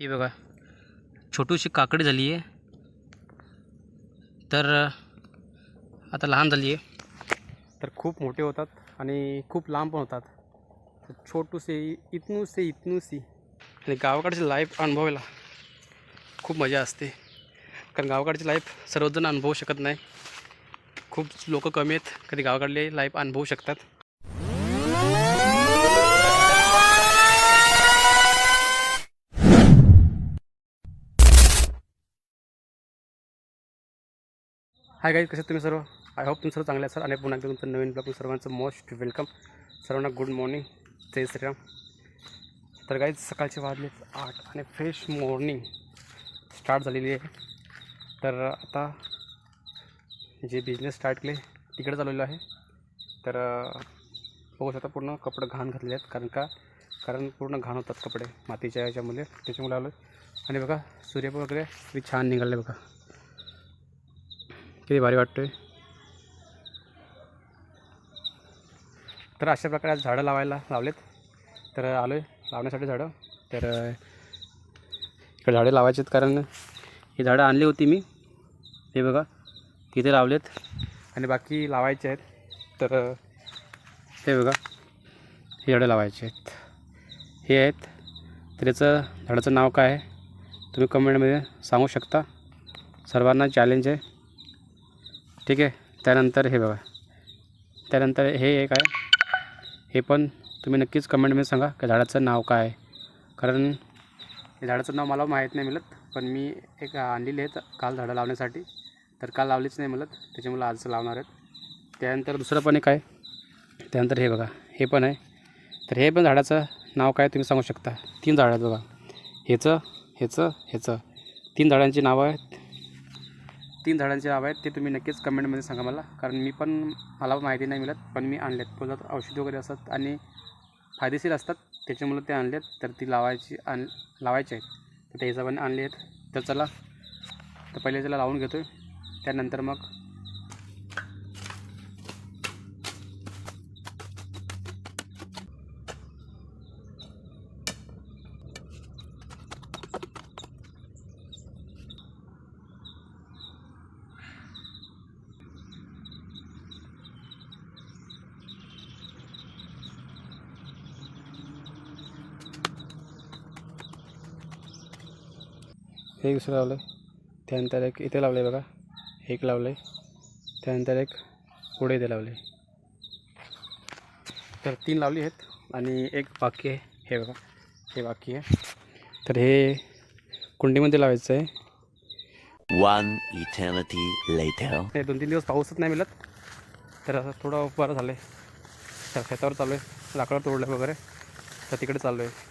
हे बघा छोटीशी काकडी झाली आहे. तर आता लहान झाली आहे. तर खूप मोठे होतात आणि खूप लांब पण होतात. तर छोटूसे इतनूसे इतनूसी. आणि गावाकडची लाईफ अनुभवायला खूप मजा असते. कारण गावाकडची लाईफ सर्वजण अनुभवू शकत नाही. खूप लोक कमी आहेत. कधी गावाकडले लाईफ अनुभवू शकतात. हाय गाईज कसे तुम्ही सर्व? आय होप तुम्ही सर्व चांगले असाल. आणि पुन्हा एकदा तुमचं नवीन ब्लॉग सर्वांचं मोस्ट वेलकम सर्वांना गुड मॉर्निंग जय श्रीराम. तर गाईज सकाळचे वाजले आठ आणि फ्रेश मॉर्निंग स्टार्ट झालेली आहे. तर आता जे बिझनेस स्टार्ट केले तिकडे चालवलेलं आहे. तर बघू शकता पूर्ण कपडे घाण घातलेले आहेत. कारण का? कारण पूर्ण घाण होतात कपडे. मातीच्या याच्यामध्ये त्याच्यामुळे आलो आणि बघा सूर्य वगैरे छान निघाले बघा. किती भारी वाटतोय. तर अशा प्रकारे आज झाडं लावायला लावलेत. तर आलो आहे लावण्यासाठी झाडं. तर इकडे झाडे लावायचे आहेत कारण ही झाडं आणली होती मी. हे बघा इथे लावलेत. आणि बाकी लावायचे आहेत. तर हे बघा हे झाडं लावायचे आहेत. हे आहेत. तर याचं झाडाचं नाव काय आहे? तुम्ही कमेंटमध्ये सांगू शकता. सर्वांना चॅलेंज आहे. ठीक आहे. त्यानंतर हे बघा. त्यानंतर हे एक आहे. हे पण तुम्ही नक्कीच कमेंटमध्ये सांगा की झाडाचं नाव काय आहे. कारण झाडाचं नाव मला माहीत नाही मिळत पण मी एक आणलेली आहेत काल झाडं लावण्यासाठी. तर काल लावलीच नाही मिळत त्याच्यामुळे आज लावणार आहेत. त्यानंतर दुसरं पण एक आहे. त्यानंतर हे बघा. हे पण आहे. तर हे पण झाडाचं नाव काय तुम्ही सांगू शकता? तीन झाडं आहेत बघा. ह्याचं ह्याचं ह्याचं. तीन झाडांची नावं आहेत. तीन झाडांची नावं आहेत ते तुम्ही नक्कीच कमेंटमध्ये सांगा मला. कारण मी पण मला माहिती नाही मिळत पण मी आणलेत. फुलात औषधी वगैरे असतात आणि फायदेशीर असतात त्याच्यामुळे ते आणलेत. तर ती लावायची आण लावायची आहेत. तर त्या हिशोबाने आणले आहेत तर चला तर पहिले त्याला लावून घेतो आहे त्यानंतर मग हे दुसरं लावलं आहे त्यानंतर एक इथे लावलं आहे बघा. एक लावलं आहे त्यानंतर एक पुढे इथे लावले तर तीन लावली आहेत आणि एक बाकी आहे. हे बघा. हे बाकी आहे. तर हे कुंडीमध्ये लावायचं आहे. One eternity later. हे दोन तीन दिवस पाऊसच नाही मिळत. तर असं थोडं बरं झालं आहे तर शेतावर चालू आहे. लाकडं तोडलं वगैरे. तर तिकडे चाललो आहे.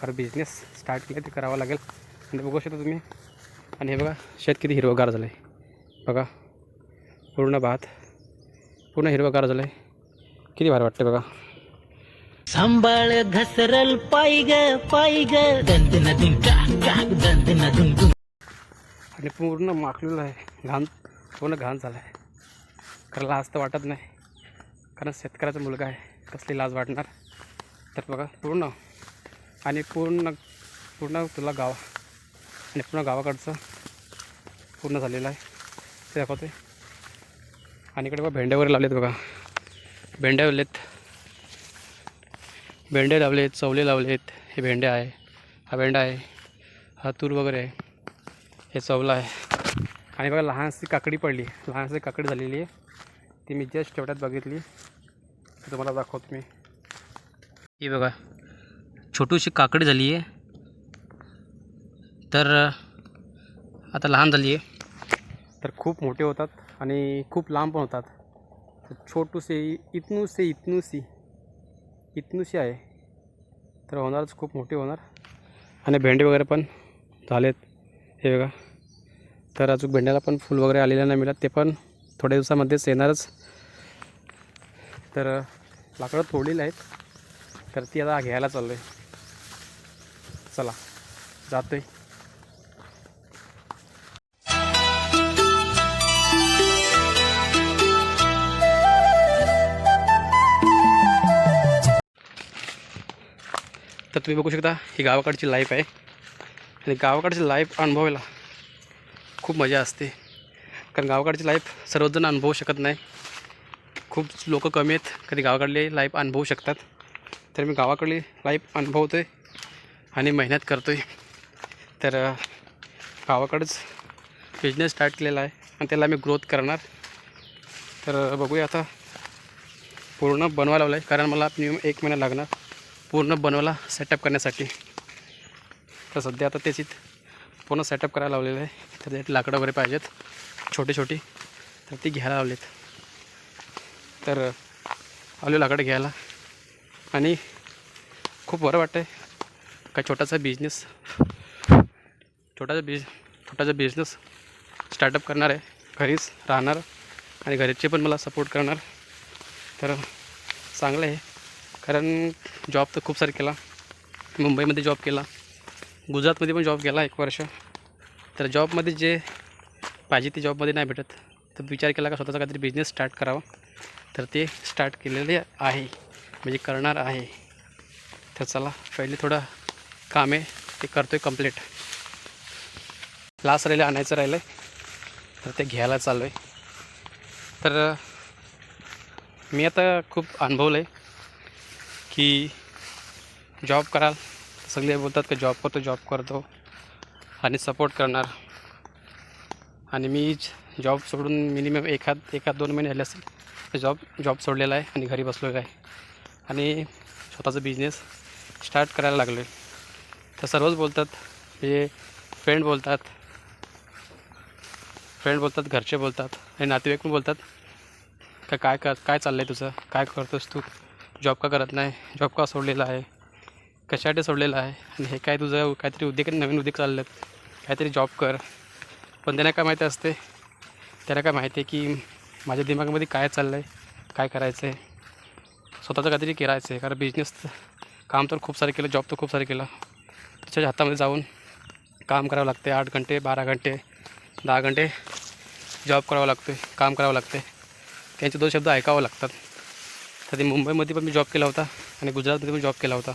कारण बिझनेस स्टार्ट केलं ते करावं लागेल. आणि बघू शकता तुम्ही. आणि हे बघा शेत किती हिरवगार झालं आहे बघा पूर्ण भात पूर्ण हिरवगार झालं आहे किती भारी वाटते बघा. सांभाळ घसरल पाय ग पाय ग. दंद नदून टाक टाक दंद नदून आणि पूर्ण माखलेलं आहे. घाण पूर्ण घाण झालं आहे खरं लाज तर वाटत नाही. कारण शेतकऱ्याचा मुलगा आहे. कसली लाज वाटणार? तर बघा पूर्ण आणि पूर्ण पूर्ण तुला गाव आणि पूर्ण गावाकडचं पूर्ण झालेलं आहे. ते दाखवते. आणि इकडे बघा भेंड्या वगैरे लावलेत बघा. भेंड्या लावलेत. भेंडे लावलेत चवले लावलेत. हे भेंड्या आहे. हा भेंडा आहे. हा तूर वगैरे आहे. हे चवलं आहे. आणि बघा लहानशी काकडी पडली. लहानशी काकडी झालेली आहे. ती मी जस्ट तेवढ्यात बघितली. तुम्हाला दाखवतो मी. ही बघा. छोटूशी काकडी झाली आहे. तर आता लहान झाली आहे. तर खूप मोठे होतात आणि खूप लांब पण होतात. तर छोटूसे इतनूसे इतनूसी इतनूशी आहे. तर होणारच खूप मोठे होणार. आणि भेंडे वगैरे पण झालेत. हे बघा. तर अजून भेंड्याला पण फुल वगैरे आलेलं नाही मिळत. ते पण थोड्या दिवसामध्येच येणारच. तर लाकडं तोडलेली आहेत. तर ती आता घ्यायला चाललो आहे चला जातो आहे तर तुम्ही बघू शकता ही गावाकडची लाईफ आहे. आणि गावाकडची लाईफ अनुभवायला खूप मजा असते. कारण गावाकडची लाईफ सर्वजण अनुभवू शकत नाही. खूप लोक कमी आहेत कधी गावाकडली लाईफ अनुभवू शकतात. तर मी गावाकडली लाईफ अनुभवतो आहे आणि मेहनत करतो आहे तर गावाकडंच बिझनेस स्टार्ट केलेला आहे आणि त्याला मी ग्रोथ करणार. तर बघूया आता पूर्ण बनवायला लावलं आहे कारण मला मिनिमम एक महिना लागणार पूर्ण बनवायला सेटअप करण्यासाठी. तर सध्या आता त्याची पूर्ण सेटअप करायला लावलेलं आहे. तर त्यात लाकडं वगैरे पाहिजेत छोटी छोटी तर ती घ्यायला लावलीत. तर आलो लाकडं घ्यायला. आणि खूप बरं वाटतं आहे का छोटासा बिझनेस छोटासा बिझ छोटासा बिझनेस स्टार्टअप करणार आहे. घरीच राहणार आणि घरचे पण मला सपोर्ट करणार. तर चांगलं आहे. कारण जॉब तर खूप सारे केला. मुंबईमध्ये जॉब केला. गुजरातमध्ये पण जॉब केला एक वर्ष. तर जॉबमध्ये जे पाहिजे ते जॉबमध्ये नाही भेटत. तर विचार केला का स्वतःचा काहीतरी बिझनेस स्टार्ट करावा. तर ते स्टार्ट केलेले आहे. म्हणजे करणार आहे. तर चला पहिले थोडा काम आहे ते करतो आहे कंप्लीट लास्ट राहिलं आणायचं राहिलं आहे तर ते घ्यायला चाललो आहे तर मी आता खूप अनुभवलं आहे की जॉब कराल सगळे बोलतात की जॉब करतो जॉब करतो. आणि सपोर्ट करणार. आणि मी जॉब सोडून मिनिमम एखाद एखाद दोन महिने झाले असेल जॉब जॉब सोडलेला आहे आणि घरी बसलेला आहे. आणि स्वतःचा बिझनेस स्टार्ट करायला लागलो आहे तर सर्वच बोलतात. म्हणजे फ्रेंड बोलतात. फ्रेंड बोलतात घरचे बोलतात. आणि नातेवाईक पण बोलतात. का काय कर काय चाललं आहे तुझं? काय करतोस तू? जॉब का करत नाही? जॉब का सोडलेला आहे? कशासाठी सोडलेला आहे? आणि हे काय तुझं काहीतरी उद्योग नवीन उद्योग चाललं काहीतरी जॉब कर. पण त्यांना काय माहिती असते? त्यांना काय माहिती आहे की माझ्या दिमागामध्ये काय चाललं आहे काय करायचं आहे स्वतःचं काहीतरी करायचं आहे कारण बिझनेस काम तर खूप सारे केलं जॉब तर खूप सारे केलं. त्याच्या हातामध्ये जाऊन काम करावं लागते. आठ घंटे बारा घंटे दहा घंटे जॉब करावं लागतो काम करावं लागते. त्यांचे दोन शब्द ऐकावं लागतात. तर ते मुंबईमध्ये पण मी जॉब केला होता आणि गुजरातमध्ये पण जॉब केला होता.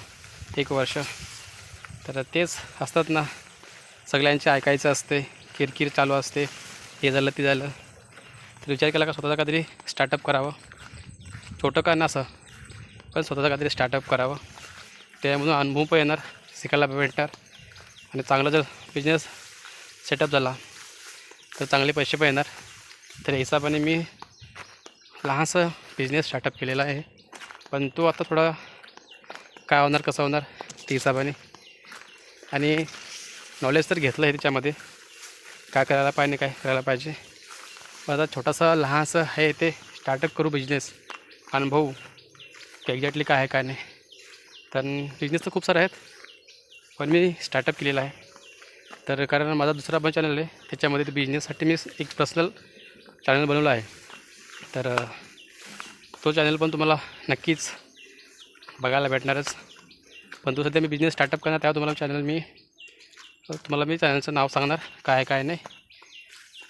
एक वर्ष. तर तेच असतात ना सगळ्यांचे ऐकायचं असते किरकिर चालू असते हे झालं ते झालं. तर विचार केला का स्वतःचा काहीतरी स्टार्टअप करावं? छोटं का नसं पण स्वतःचा काहीतरी स्टार्टअप करावं. त्यामधून अनुभव पण येणार. शिकायला भेटणार. आणि चांगला जर बिझनेस सेटअप झाला तर चांगले पैसे पण येणार. तर हिसाबाने मी लहानसं बिझनेस स्टार्टअप केलेला आहे. पण तो आता थोडा काय होणार कसं होणार त्या हिसाबाने आणि नॉलेज तर घेतलं आहे त्याच्यामध्ये. काय करायला पाहिजे काय करायला पाहिजे. पण आता छोटासा लहानसं आहे ते स्टार्टअप करू बिझनेस अनुभव एक्झॅक्टली काय आहे काय नाही. तर बिझनेस तर खूप सारे आहेत. पण मी स्टार्टअप केलेला आहे. तर कारण माझा दुसरा पण चॅनल आहे त्याच्यामध्ये ते बिझनेससाठी मी एक पर्सनल चॅनल बनवलं आहे. तर तो चॅनल पण तुम्हाला नक्कीच बघायला भेटणारच. पण तो सध्या मी बिझनेस स्टार्टअप करणार तेव्हा तुम्हाला चॅनल मी तुम्हाला मी चॅनलचं नाव सांगणार काय काय नाही.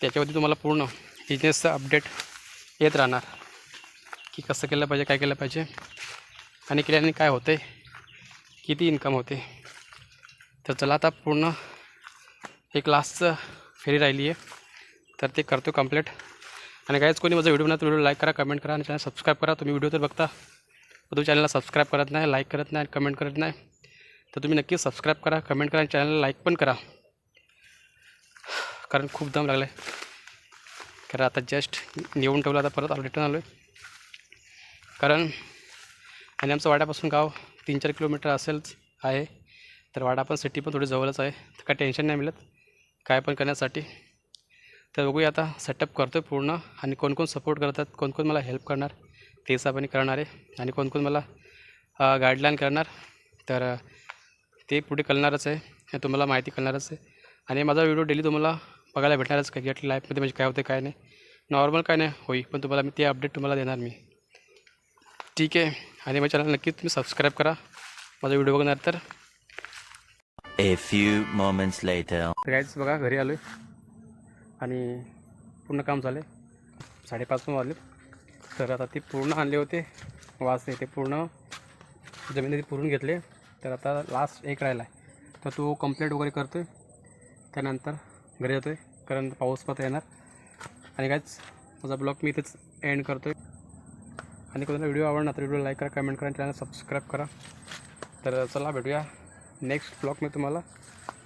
त्याच्यावरती तुम्हाला पूर्ण बिझनेसचं अपडेट येत राहणार. की कसं केलं पाहिजे काय केलं पाहिजे आणि केल्याने काय होते किती इन्कम होते. तर चला आता पूर्ण एक लास्टचं फेरी राहिली आहे. तर ते करतो कंप्लीट आणि काहीच कोणी माझा व्हिडिओ बनवतो व्हिडिओ लाईक करा कमेंट करा आणि चॅनल सबस्क्राईब करा. तुम्ही व्हिडिओ तर बघता तुम्ही चॅनलला सबस्क्राईब करत नाही लाईक करत नाही कमेंट करत नाही तर तुम्ही नक्की सबस्क्राईब करा कमेंट करा आणि चॅनलला लाईक पण करा. कारण खूप दम लागला आहे कारण आता जस्ट नेऊन ठेवलं आता परत रिटर्न आलो आहे कारण आणि आमचं वाड्यापासून गाव तीन चार किलोमीटर असेलच आहे. तर वाडा पण सिटी पण थोडी जवळच आहे. तर काय टेन्शन नाही मिळत. काय पण करण्यासाठी. तर बघूया आता सेटअप करतो आहे पूर्ण आणि कोण कोण सपोर्ट करतात कोण कोण मला हेल्प करणार ते हिसाबाने करणार आहे. आणि कोण कोण मला गाईडलाईन करणार तर ते पुढे कळणारच आहे. हे तुम्हाला माहिती कळणारच आहे. आणि माझा व्हिडिओ डेली तुम्हाला बघायला भेटणारच काय गेट लाईफमध्ये म्हणजे काय होते काय नाही. नॉर्मल काय नाही होई पण तुम्हाला मी ते अपडेट तुम्हाला देणार मी. ठीक आहे. आणि माझ्या चॅनल नक्कीच तुम्ही सबस्क्राईब करा. माझा व्हिडिओ बघणार तर. A few moments later. तर बघा घरी आलो आहे आणि पूर्ण काम झाले साडेपाच पण वाजले. तर आता ते पूर्ण आणले होते. वाचले ते पूर्ण जमिनीत पुरून घेतले. तर आता लास्ट एक राहिला आहे तर तो कंप्लेंट वगैरे करतो आहे त्यानंतर घरी येतो आहे कारण पाऊस पण येणार. आणि कायच माझा ब्लॉग मी इथेच एंड करतो आहे आणि कोणाला व्हिडिओ आवडला तर व्हिडिओ लाईक करा कमेंट करा चॅनल सबस्क्राईब करा. तर चला भेटूया. नेक्स्ट ब्लॉग मी तुम्हाला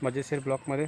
मजेशीर ब्लॉगमध्ये